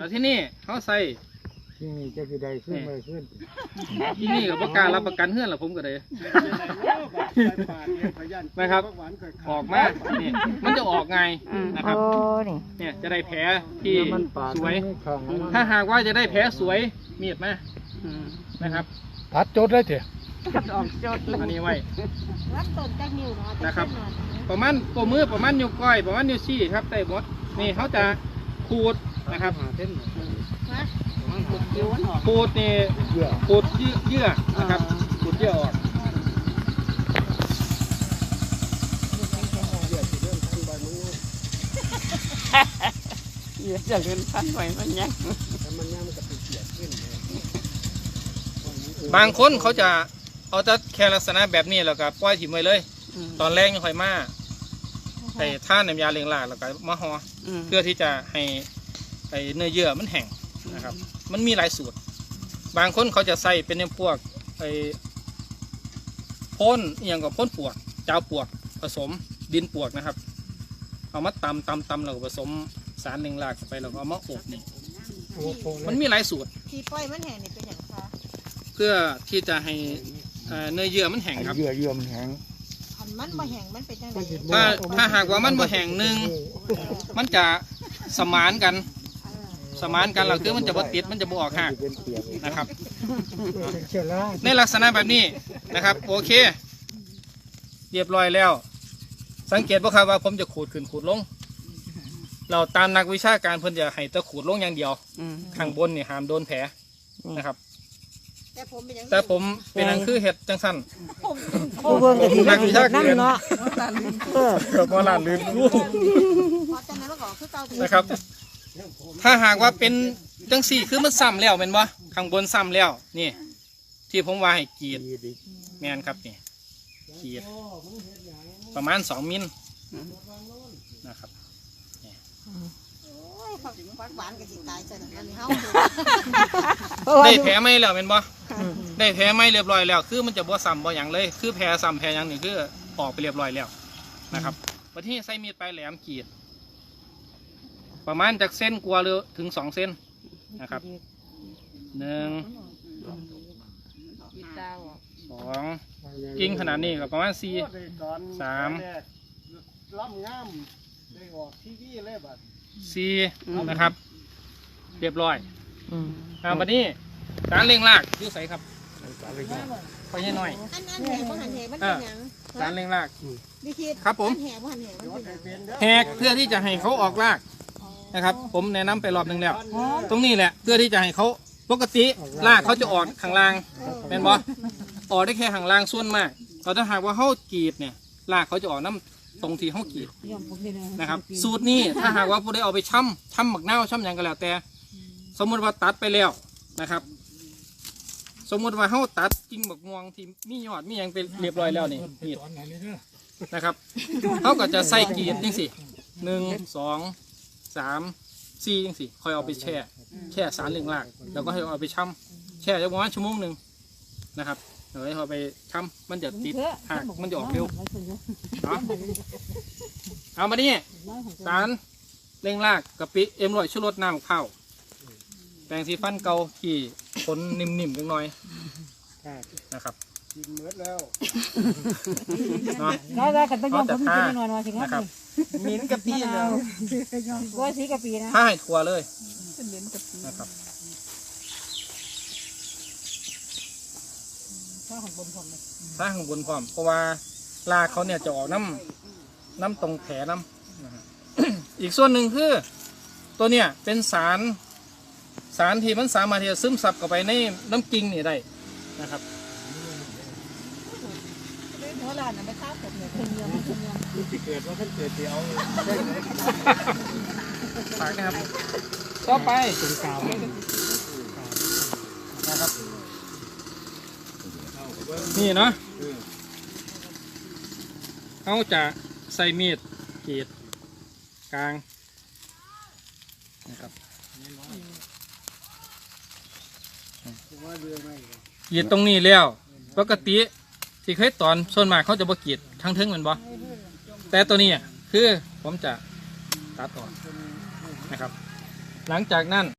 แล้วที่นี่เขาใส่ที่นี่จะคือใดขึ้นไปขึ้นที่นี่กับประกล้ารับประกันเฮือนละผมก็เลย นะครับ ออกมาเนี่ยมันจะออกไงอืมนะครับ โอ้นี่เนี่ยจะได้แผลที่แล้วมันปาดสวยมันไม่ขังมันถ้าหากว่าจะได้แผลสวยมีดมาอืมนะครับตัดจดได้เถอะตัดออกจดเลยอันนี้ไว้รับต้นจากนิ้วเนาะนะครับ ประมาณตัวมือประมาณนิ้วก้อยประมาณนิ้วชี้ครับได้หมดนี่เขาจะขูด นะครับฮะคิ้วมันออกขูดนี่เยื่อขูดเยื่อเยื่อนะครับขูดเยื่อออกเยอะจะเลื่อนพันไหวมันยังบางคนเขาจะเอาแต่แค่ลักษณะแบบนี้แล้วก็ปล่อยถิ่มไว้เลยมตอนแรกยังค่อยมาใส่ท่าน้ำยาเลียงลากแล้วก็มาห่อมเพื่อที่จะให้ ไอ้เนื้อเยื่อมันแห้งนะครับ มันมีหลายสูตร บางคนเขาจะใส่เป็นพวกไอ้พ่นอหย่างกับพ่นปวกเจ้าปวกผสมดินปวกนะครับ เอามาตำตำตำแล้วก็ผสมสารเลียงลากเข้าไปแล้วก็เอามาอบนี่โอ้โหมันมีหลายสูตรที่ปล่อยมันแห้งนี่เป็นอย่างคะเพื่อที่จะให้เอ่อเนื้อเยื่อมันแห้งครับเยื่อเยื่อมันแข็งคันมันบ่แห้งมันเป็นจังไดถ้าถ้าหากว่ามันบ่แห้งหนึ่งมันจะสมานกัน สมานกันแล้วคือมันจะบ่ติดมันจะบ่ออกหักเป็นเปียกนะครับเชื้อราในลักษณะแบบนี้นะครับ โอเค เรียบร้อยแล้ว สังเกตว่าครับว่าผมจะขูดขึ้นขูดลง เราตามนักวิชาการเพิ่นจะให้แตะขูดลงอย่างเดียวอืมข้างบนนี่ห้ามโดนแผลนะครับ แต่ผมเป็นอย่างแต่ผมเป็นอันคือเห็ดจังสั้นผู้เบิ่งก็สินักวิชาการน้ำเนาะเออเกือบว่าลานลื่นลูก พอจังนั้นมันก็คือเก่านะครับ ถ้าหากว่าเป็นจังสี่คือมันซ้ำแล้วเป็นบ่ข้างบนซ้ำแล้วนี่ ที่ผมว่าให้กรีดดีดีแม่นครับนี่กรีดประมาณสองมิลนะครับโอ้ยฝักฝักหวานก็สิตายซะนั่นอันนี้เฮาเพราะว่าได้อยู่แผลไหมแล้วเป็นบ่ได้แผลไหมเรียบร้อยแล้ว คือมันจะบ่ซ้ำบ่อย่างเลย คือแผลซ้ำแผลอย่างนี่คือออกไปเรียบร้อยแล้วนะครับวันที่ใส่มีดปลายแหลมกรีด ประมาณจากเส้นกลัวาหรือถึงสองเส้นนะครับหนึ่งสองกิ่งขนาดนี้ก็ประมาณสี่ สาม ล่ำงามได้ออกทีวีเลยบัดสี่นะครับ เรียบร้อยอืมอ่าวันนี้การเล่งลากอยูใส่ครับไปยังหน่อยอันอันแห้งบ่หันแห้งมันเป็นหยังการเล่งลากวิธีครับผม อันแห้งบ่หันแห้งมันเป็นหยังแหกเพื่อที่จะให้เขาออกลาก นะครับ ผมแนะนำไปรอบหนึ่งแล้ว ตรงนี้แหละเพื่อที่จะให้เขาปกติลากเขาจะออกข้างล่างเป็นบ่ออกได้แค่ข้างล่างส่วนมากเราถ้าหากว่าเขากรีดเนี่ยลากเขาจะออกน้ำตรงที่เขากรีดนะครับ สูตรนี้ถ้าหากว่าผู้ใดเอาไปช่ำช่ำหมักเน่าช่ำหยังก็แล้วแต่ สมมติว่าตัดไปแล้วนะครับสมมติว่าเขาตัดกิ่งบักม่วงที่มียอดมีหยังไปเรียบร้อยแล้วนี่มีดนะครับเขาก็จะใส่กรีดยังสิหนึ่งสอง สามสี่ยังสิคอยเอาไปแช่ แช่สารเหลืองลาก แล้วก็ให้เอาไปช่ำแช่ประมาณชั่วโมงหนึ่งนะครับเดี๋ยวให้เอาไปช่ำมันจะติดหักมันจะออกเร็วเนาะเอามานี่สารเร่งลากกะปิเอ็มรอยชูรสน้ำข้าวแปรงสีฟันเกาขี่ขนนิ่มๆจังหน่อยนะครับกินเมือแล้วเนาะได้ได้กันต้องยอมผมเอากิแต่นผ้าหน่อยหน่อยสิครันะครับบมีนกะปิเลยว่าสีกะปีนะถ้าให้ทัวเลยนะครับข้าวของบนผมเลยถ้าข้างบนพร้อมเพราะว่าลากเขาเนี่ยจะออกน้ำน้ำตรงแผลน้ำนะฮะ อีกส่วนหนึ่งคือ ตัวเนี่ยเป็นสาร สารที่มันสามารถที่จะซึมซับเข้าไปในน้ำกิ่งนี่ได้นะครับ หัวหลานน่ะไม่ข้าวผมเนี่ยเพิ่งเยี่ยมเพิ่งเยี่ยมมันจะเกิดว่าท่านเกิดเดียวฝากนะครับต่อไปเป็นกาวนะครับนี่เนาะเขาจะใส่มีดกรีดกลางนะครับกรีดตรงนี้แล้วปกติ ที่เคยตอนส่วนมากเขาจะบกรีดทั้งทึงมันบ่แต่ตัวนี้คือผมจะตัดออกนะครับ หลังจากนั้น